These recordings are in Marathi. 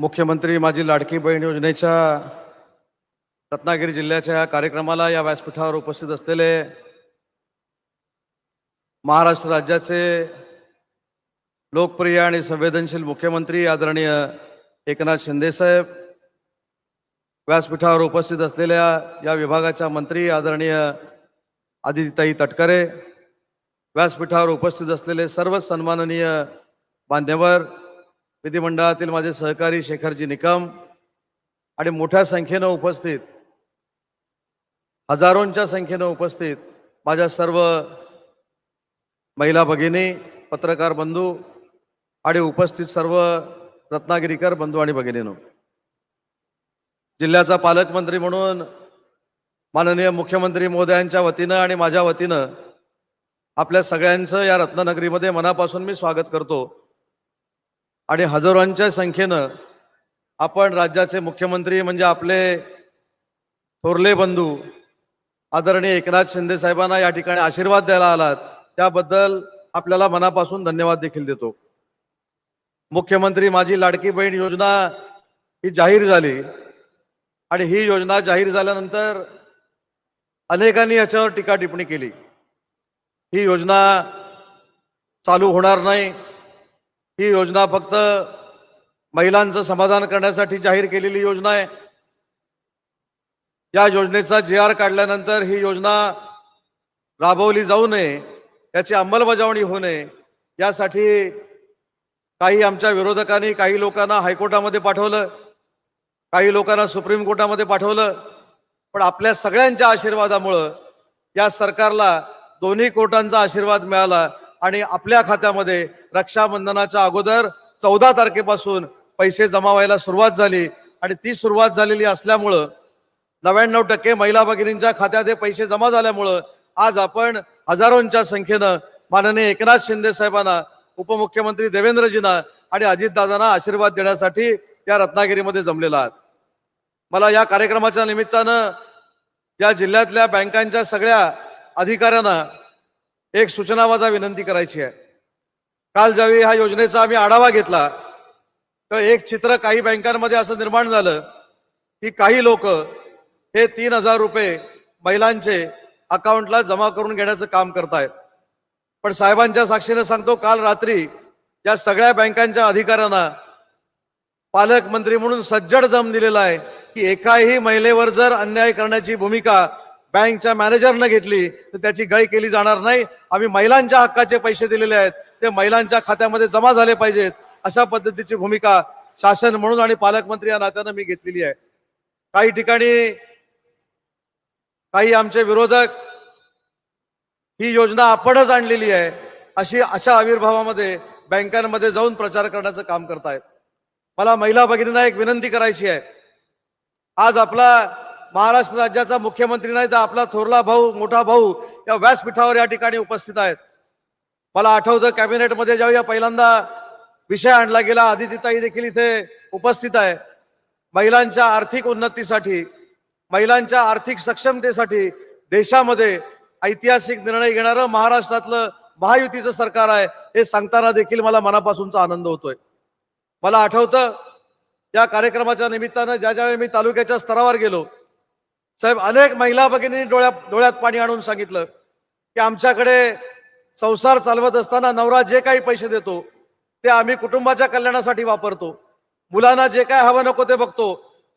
मुख्यमंत्री माझी लाडकी बहीण योजनेच्या रत्नागिरी जिल्ह्याच्या या कार्यक्रमाला या व्यासपीठावर उपस्थित असलेले महाराष्ट्र राज्याचे लोकप्रिय आणि संवेदनशील मुख्यमंत्री आदरणीय एकनाथ शिंदेसाहेब व्यासपीठावर उपस्थित असलेल्या या विभागाच्या मंत्री आदरणीय आदित्यताई तटकरे व्यासपीठावर उपस्थित असलेले सर्व सन्माननीय मान्यवर विधिमंडळातील माझे सहकारी शेखरजी निकम आणि मोठ्या संख्येनं उपस्थित हजारोंच्या संख्येनं उपस्थित माझ्या सर्व महिला भगिनी पत्रकार बंधू आणि उपस्थित सर्व रत्नागिरीकर बंधू आणि भगिनीनो. जिल्ह्याचा पालकमंत्री म्हणून माननीय मुख्यमंत्री महोदयांच्या वतीनं आणि माझ्या वतीनं आपल्या सगळ्यांचं या रत्ननगरीमध्ये मनापासून मी स्वागत करतो. आणि हजारोंच्या संख्येनं आपण राज्याचे मुख्यमंत्री म्हणजे आपले थोरले बंधू आदरणीय एकनाथ शिंदे साहेबांना या ठिकाणी आशीर्वाद द्यायला आलात त्याबद्दल आपल्याला मनापासून धन्यवाद देखील देतो. मुख्यमंत्री माझी लाडकी बहीण योजना ही जाहीर झाली आणि ही योजना जाहीर झाल्यानंतर अनेकांनी याच्यावर टीका टिप्पणी केली. ही योजना चालू होणार नाही. ही योजना फक्त महिलांचं समाधान करण्यासाठी जाहीर केलेली योजना आहे. या योजनेचा जी आर काढल्यानंतर ही योजना राबवली जाऊ नये याची अंमलबजावणी होऊ नये यासाठी काही आमच्या विरोधकांनी काही लोकांना हायकोर्टामध्ये पाठवलं काही लोकांना सुप्रीम कोर्टामध्ये पाठवलं पण आपल्या सगळ्यांच्या आशीर्वादामुळं या सरकारला दोन्ही कोर्टांचा आशीर्वाद मिळाला. आणि आपल्या खात्यामध्ये रक्षाबंधनाच्या अगोदर चौदा तारखेपासून पैसे जमा व्हायला सुरुवात झाली. आणि ती सुरुवात झालेली असल्यामुळं नव्याण्णव टक्के महिला भगिनींच्या खात्यात हे पैसे जमा झाल्यामुळं आज आपण हजारोंच्या संख्येनं माननीय एकनाथ शिंदे साहेबांना उपमुख्यमंत्री देवेंद्रजींना आणि अजितदादांना आशीर्वाद देण्यासाठी या रत्नागिरीमध्ये जमलेला आहात. मला या कार्यक्रमाच्या निमित्तानं या जिल्ह्यातल्या बँकांच्या सगळ्या अधिकाऱ्यांना एक सूचना माझा विनंती करायची आहे. काल ज्यावेळी ह्या योजनेचा आम्ही आढावा घेतला तर एक चित्र काही बँकांमध्ये असं निर्माण झालं की काही लोक हे तीन हजार रुपये महिलांचे अकाउंटला जमा करून घेण्याचं काम करतायत. पण साहेबांच्या साक्षीने सांगतो काल रात्री या सगळ्या बँकांच्या अधिकाऱ्यांना पालकमंत्री म्हणून सज्जड दम दिलेला आहे की एकाही महिलेवर जर अन्याय करण्याची भूमिका बँकच्या मॅनेजरनं घेतली तर त्याची गाय केली जाणार नाही. आम्ही महिलांच्या हक्काचे पैसे दिलेले आहेत. ते महिलांच्या खात्यामध्ये जमा झाले पाहिजेत. अशा पद्धतीची भूमिका शासन म्हणून आणि पालकमंत्री या नात्यानं मी घेतलेली आहे. काही ठिकाणी काही आमचे विरोधक ही योजना आपणच आणलेली आहे. अशी अशा आविर्भावामध्ये बँकांमध्ये जाऊन प्रचार करण्याचं काम करतायत. मला महिला भगिनींना एक विनंती करायची आहे. आज आपला महाराष्ट्र राज्याचा मुख्यमंत्री नाही तर आपला थोरला भाऊ मोठा भाऊ या व्यासपीठावर या ठिकाणी उपस्थित आहेत. मला आठवतं कॅबिनेटमध्ये ज्यावेळी पहिल्यांदा विषय आणला गेला आदितीताई देखील इथे उपस्थित आहे. महिलांच्या आर्थिक उन्नतीसाठी महिलांच्या आर्थिक सक्षमतेसाठी देशामध्ये ऐतिहासिक निर्णय घेणारं महाराष्ट्रातलं महायुतीचं सरकार आहे हे सांगताना देखील मला मनापासूनचा आनंद होतोय. मला आठवतं या कार्यक्रमाच्या निमित्तानं ज्या ज्यावेळी मी तालुक्याच्या स्तरावर गेलो साहेब अनेक महिला भगिनी डोळ्या डोळ्यात पाणी आणून सांगितलं की आमच्याकडे संसार चालवत असताना नवरा जे काही पैसे देतो ते आम्ही कुटुंबाच्या कल्याणासाठी वापरतो. मुलांना जे काय हवं नको ते बघतो.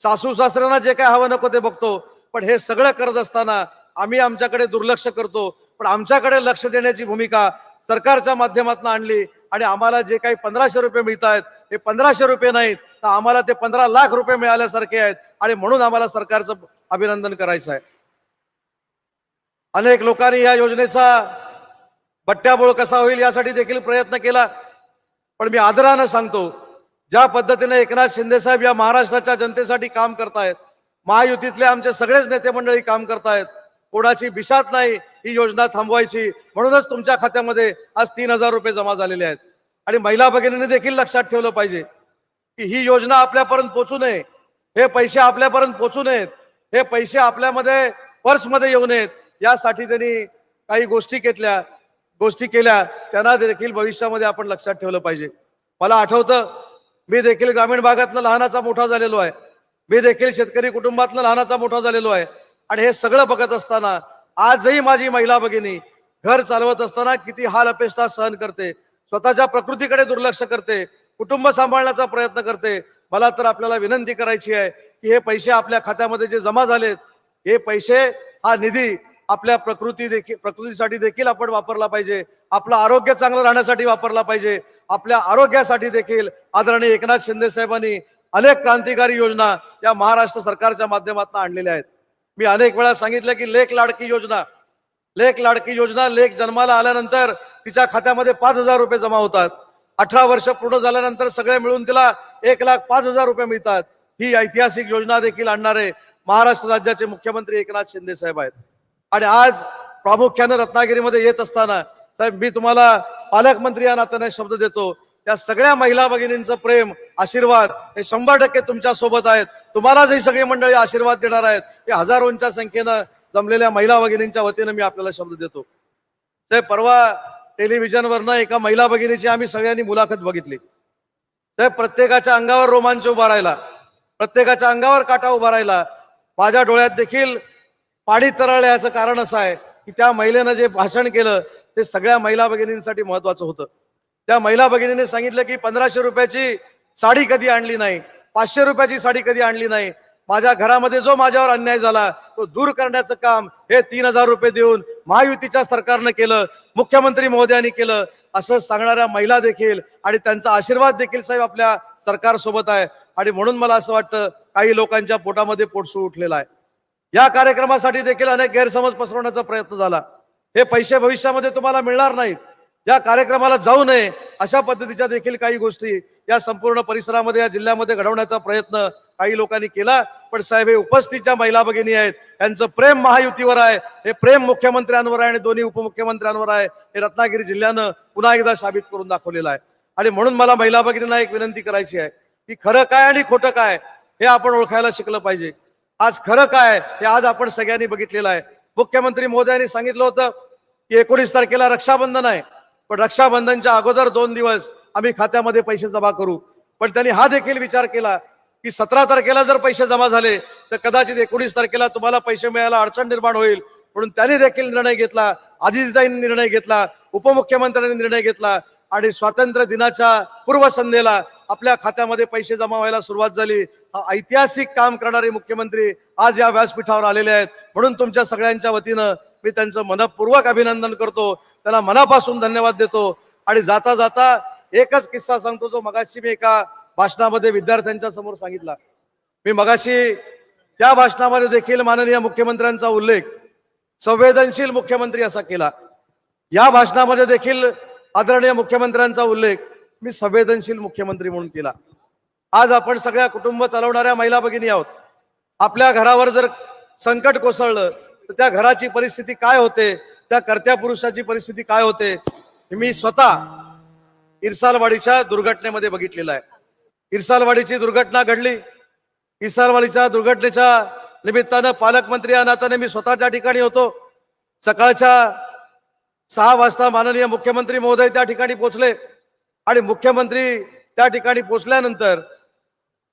सासू सासऱ्यांना जे काय हवं नको ते बघतो. पण हे सगळं करत असताना आम्ही आमच्याकडे दुर्लक्ष करतो. पण आमच्याकडे लक्ष देण्याची भूमिका सरकारच्या माध्यमातून आणली आणि आम्हाला जे काही पंधराशे रुपये मिळत आहेत हे पंधराशे रुपये नाहीत. तर आम्हाला ते पंधरा लाख रुपये मिळाल्यासारखे आहेत आणि म्हणून आम्हाला सरकारचं अभिनंदन करायचं आहे. अनेक लोकांनी या योजनेचा बट्ट्याबोळ कसा होईल यासाठी देखील प्रयत्न केला. पण मी आदरानं सांगतो ज्या पद्धतीने एकनाथ शिंदे साहेब या महाराष्ट्राच्या जनतेसाठी काम करतायत महायुतीतले आमचे सगळेच नेते मंडळी काम करतायत कोणाची बिशात नाही ही योजना थांबवायची. म्हणूनच तुमच्या खात्यामध्ये आज तीन हजार रुपये जमा झालेले आहेत. आणि महिला भगिनीने देखील लक्षात ठेवलं पाहिजे की ही योजना आपल्यापर्यंत पोचू नये. हे पैसे आपल्यापर्यंत पोचू नयेत. हे पैसे आपल्यामध्ये पर्समध्ये येऊ नयेत. यासाठी त्यांनी काही गोष्टी घेतल्या. गोष्टी केल्या. त्यांना देखील भविष्यामध्ये आपण लक्षात ठेवलं पाहिजे. मला आठवतं मी देखील ग्रामीण भागातला लहानाचा मोठा झालेलो आहे. मी देखील शेतकरी कुटुंबातला लहानाचा मोठा झालेलो आहे. आणि हे सगळं बघत असताना आजही माझी महिला भगिनी घर चालवत असताना किती हाल अपेष्टा सहन करते. स्वतःच्या प्रकृतीकडे दुर्लक्ष करते. कुटुंब सांभाळण्याचा प्रयत्न करते. मला तर आपल्याला विनंती करायची आहे की हे पैसे आपल्या खात्यामध्ये जे जमा झालेत हे पैसे हा निधी आपल्या प्रकृती देखील प्रकृतीसाठी देखील आपण वापरला पाहिजे. आपलं आरोग्य चांगलं राहण्यासाठी वापरला पाहिजे. आपल्या आरोग्यासाठी देखील आदरणीय एकनाथ शिंदे साहेबांनी अनेक क्रांतिकारी योजना या महाराष्ट्र सरकारच्या माध्यमातून आणलेल्या आहेत. मी अनेक वेळा सांगितलं की लेख लाडकी योजना लेख लाडकी योजना लेख जन्माला आल्यानंतर तिच्या खात्यामध्ये पाच हजार रुपये जमा होतात. अठरा वर्ष पूर्ण झाल्यानंतर सगळे मिळून तिला एक लाख पाच हजार रुपये मिळतात. ही ऐतिहासिक योजना देखील आणणारे महाराष्ट्र राज्याचे मुख्यमंत्री एकनाथ शिंदे साहेब आहेत. आणि आज प्रामुख्याने रत्नागिरीमध्ये येत असताना साहेब मी तुम्हाला पालकमंत्री या नात्याने शब्द देतो. त्या सगळ्या महिला भगिनींचं प्रेम आशीर्वाद हे शंभर टक्के तुमच्यासोबत आहेत. तुम्हालाच ही सगळी मंडळी आशीर्वाद देणार आहेत हे हजारोंच्या संख्येनं जमलेल्या महिला भगिनींच्या वतीनं मी आपल्याला शब्द देतो. साहेब परवा टेलिव्हिजनवरनं एका महिला भगिनीची आम्ही सगळ्यांनी मुलाखत बघितली. साहेब प्रत्येकाच्या अंगावर रोमांच उभा राहिला. प्रत्येकाच्या अंगावर काटा उभा राहिला. माझ्या डोळ्यात देखील पाणी तरळलं याचं कारण असं आहे की त्या महिलेनं जे भाषण केलं ते सगळ्या महिला भगिनींसाठी महत्वाचं होतं. त्या महिला भगिनीने सांगितलं की पंधराशे रुपयाची साडी कधी आणली नाही? पाचशे रुपयाची साडी कधी आणली नाही? माझ्या घरामध्ये जो माझ्यावर अन्याय झाला तो दूर करण्याचं काम हे तीन हजार रुपये देऊन महायुतीच्या सरकारनं केलं मुख्यमंत्री महोदयांनी केलं. असं सांगणाऱ्या महिला देखील आणि त्यांचा आशीर्वाद देखील साहेब आपल्या सरकार सोबत आहे. आणि म्हणून मला असं वाटतं काही लोकांच्या पोटामध्ये पोटसू उठलेला आहे. या कार्यक्रमासाठी देखील अनेक गैरसमज पसरवण्याचा प्रयत्न झाला. हे पैसे भविष्यामध्ये तुम्हाला मिळणार नाहीत. या कार्यक्रमाला जाऊ नये अशा पद्धतीच्या देखील काही गोष्टी या संपूर्ण परिसरामध्ये या जिल्ह्यामध्ये घडवण्याचा प्रयत्न काही लोकांनी केला. पण साहेब हे उपस्थितच्या महिला भगिनी आहेत. यांचं प्रेम महायुतीवर आहे. हे प्रेम मुख्यमंत्र्यांवर आहे आणि दोन्ही उपमुख्यमंत्र्यांवर आहे. हे रत्नागिरी जिल्ह्यानं पुन्हा एकदा साबित करून दाखवलेलं आहे. आणि म्हणून मला महिला भगिनींना एक विनंती करायची आहे. की खरं काय आणि खोटं काय हे आपण ओळखायला शिकलं पाहिजे. आज खरं काय हे आज आपण सगळ्यांनी बघितलेलं आहे. मुख्यमंत्री मोदयांनी सांगितलं होतं की एकोणीस तारखेला रक्षाबंधन आहे. पण रक्षाबंधनच्या अगोदर दोन दिवस आम्ही खात्यामध्ये पैसे जमा करू. पण त्यांनी हा देखील विचार केला की सतरा तारखेला जर पैसे जमा झाले तर कदाचित एकोणीस तारखेला तुम्हाला पैसे मिळायला अडचण निर्माण होईल. म्हणून त्यांनी देखील निर्णय घेतला अजितदाईंनी निर्णय घेतला उपमुख्यमंत्र्यांनी निर्णय घेतला आणि स्वातंत्र्य दिनाच्या पूर्वसंध्येला आपल्या खात्यामध्ये पैसे जमा व्हायला सुरुवात झाली. हा ऐतिहासिक काम करणारे मुख्यमंत्री आज या व्यासपीठावर आलेले आहेत. म्हणून तुमच्या सगळ्यांच्या वतीनं मी त्यांचं मनपूर्वक अभिनंदन करतो. त्यांना मनापासून धन्यवाद देतो. आणि जाता जाता एकच किस्सा सांगतो जो मगाशी मी एका भाषणामध्ये विद्यार्थ्यांच्या समोर सांगितला. मी मगाशी त्या भाषणामध्ये देखील माननीय मुख्यमंत्र्यांचा उल्लेख संवेदनशील मुख्यमंत्री असा केला. या भाषणामध्ये देखील आदरणीय मुख्यमंत्र्यांचा उल्लेख मी संवेदनशील मुख्यमंत्री म्हणून केला. आज आपण सगळ्या कुटुंब चालवणाऱ्या महिला भगिनी आहोत. आपल्या घरावर जर संकट कोसळलं तर त्या घराची परिस्थिती काय होते? त्या कर्त्या पुरुषाची परिस्थिती काय होते? मी स्वतः इरसालवाडीच्या दुर्घटनेमध्ये बघितलेलं आहे. इरसालवाडीची दुर्घटना घडली. इरसालवाडीच्या दुर्घटनेच्या निमित्तानं पालकमंत्री या नात्याने मी स्वतः त्या ठिकाणी होतो. सकाळच्या सहा वाजता माननीय मुख्यमंत्री महोदय त्या ठिकाणी पोहोचले. आणि मुख्यमंत्री त्या ठिकाणी पोहोचल्यानंतर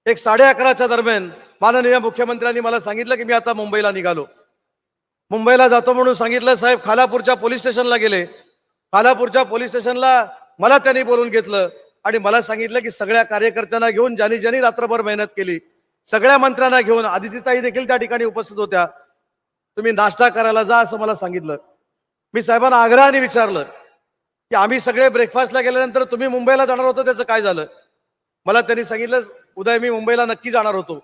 एक साडे अकराच्या दरम्यान माननीय मुख्यमंत्र्यांनी मला सांगितलं की मी आता मुंबईला निघालो. मुंबईला जातो म्हणून सांगितलं साहेब खालापूरच्या पोलीस स्टेशनला गेले. खालापूरच्या पोलीस स्टेशनला मला त्यांनी बोलून घेतलं आणि मला सांगितलं की सगळ्या कार्यकर्त्यांना घेऊन ज्यांनी ज्यांनी रात्रभर मेहनत केली सगळ्या मंत्र्यांना घेऊन आदितीताई देखील त्या ठिकाणी उपस्थित होत्या. तुम्ही नाश्ता करायला जा असं मला सांगितलं. मी साहेबांना आग्रहाने विचारलं की आम्ही सगळे ब्रेकफास्टला गेल्यानंतर तुम्ही मुंबईला जाणार होतो त्याचं काय झालं? मला त्यांनी सांगितलं उदय मी मुंबईला नक्की जाणार होतो.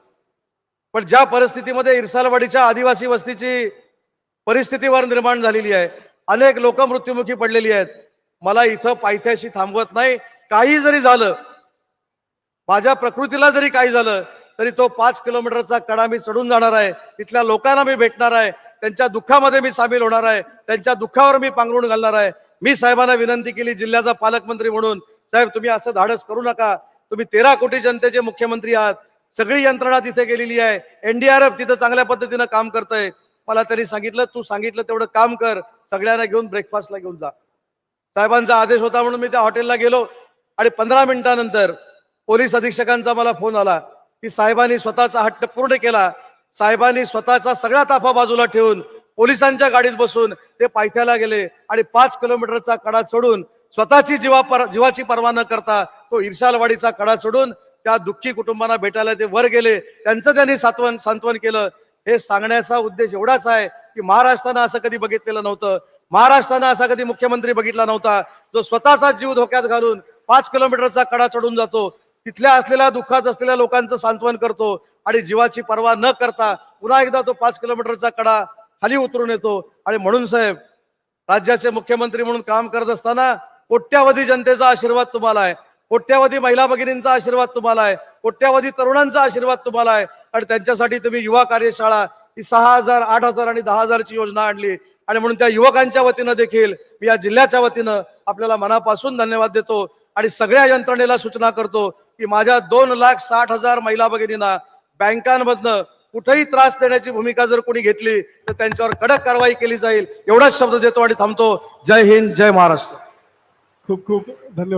पण ज्या परिस्थितीमध्ये इरसालवाडीच्या आदिवासी वस्तीची परिस्थितीवर निर्माण झालेली आहे अनेक लोक मृत्युमुखी पडलेली आहेत मला इथं पायथ्याशी थांबवत नाही. काही जरी झालं माझ्या प्रकृतीला जरी काही झालं तरी तो पाच किलोमीटरचा कडा मी चढून जाणार आहे. तिथल्या लोकांना मी भेटणार आहे. त्यांच्या दुःखामध्ये मी सामील होणार आहे. त्यांच्या दुःखावर मी पांघरून घालणार आहे. मी साहेबांना विनंती केली जिल्ह्याचा पालकमंत्री म्हणून. साहेब तुम्ही असं धाडस करू नका. तुम्ही तेरा कोटी जनतेचे मुख्यमंत्री आहात. सगळी यंत्रणा तिथे गेलेली आहे. एनडीआरएफ तिथं चांगल्या पद्धतीनं काम करतंय. मला त्यांनी सांगितलं तू सांगितलं तेवढं काम कर. सगळ्यांना घेऊन ब्रेकफास्टला घेऊन जा. साहेबांचा आदेश होता म्हणून मी त्या हॉटेलला गेलो. आणि पंधरा मिनिटानंतर पोलीस अधीक्षकांचा मला फोन आला की साहेबांनी स्वतःचा हट्ट पूर्ण केला. साहेबांनी स्वतःचा सगळा ताफा बाजूला ठेवून पोलिसांच्या गाडीत बसून ते पायथ्याला गेले आणि पाच किलोमीटरचा कडा चढून स्वतःची जीवा पर जीवाची पर्वा न करता तो इर्शालवाडीचा कडा चढून त्या दुःखी कुटुंबांना भेटायला ते वर गेले. त्यांचं त्यांनी सात्वन सांत्वन केलं. हे सांगण्याचा उद्देश एवढाच आहे की महाराष्ट्रानं असं कधी बघितलेलं नव्हतं. महाराष्ट्रानं असा कधी मुख्यमंत्री बघितला नव्हता. जो स्वतःचा जीव धोक्यात घालून पाच किलोमीटरचा कडा चढून जातो तिथल्या असलेल्या दुःखात असलेल्या लोकांचं सांत्वन करतो आणि जीवाची पर्वा न करता पुन्हा एकदा तो पाच किलोमीटरचा कडा खाली उतरून येतो. आणि म्हणून साहेब राज्याचे मुख्यमंत्री म्हणून काम करत असताना कोट्यावधी जनतेचा आशीर्वाद तुम्हाला आहे. कोट्यावधी महिला भगिनींचा आशीर्वाद तुम्हाला आहे. कोट्यावधी तरुणांचा आशीर्वाद तुम्हाला आहे. आणि त्यांच्यासाठी तुम्ही युवा कार्यशाळा ही सहा हजार आठ हजार आणि दहा हजारची योजना आणली. आणि म्हणून त्या युवकांच्या वतीनं देखील मी या जिल्ह्याच्या वतीनं आपल्याला मनापासून धन्यवाद देतो. आणि सगळ्या यंत्रणेला सूचना करतो की माझ्या दोन लाख साठ हजार महिला भगिनींना बँकांमधनं कुठेही त्रास देण्याची भूमिका जर कोणी घेतली तर त्यांच्यावर कडक कारवाई केली जाईल. एवढाच शब्द देतो आणि थांबतो. जय हिंद जय महाराष्ट्र. खूप खूप धन्यवाद.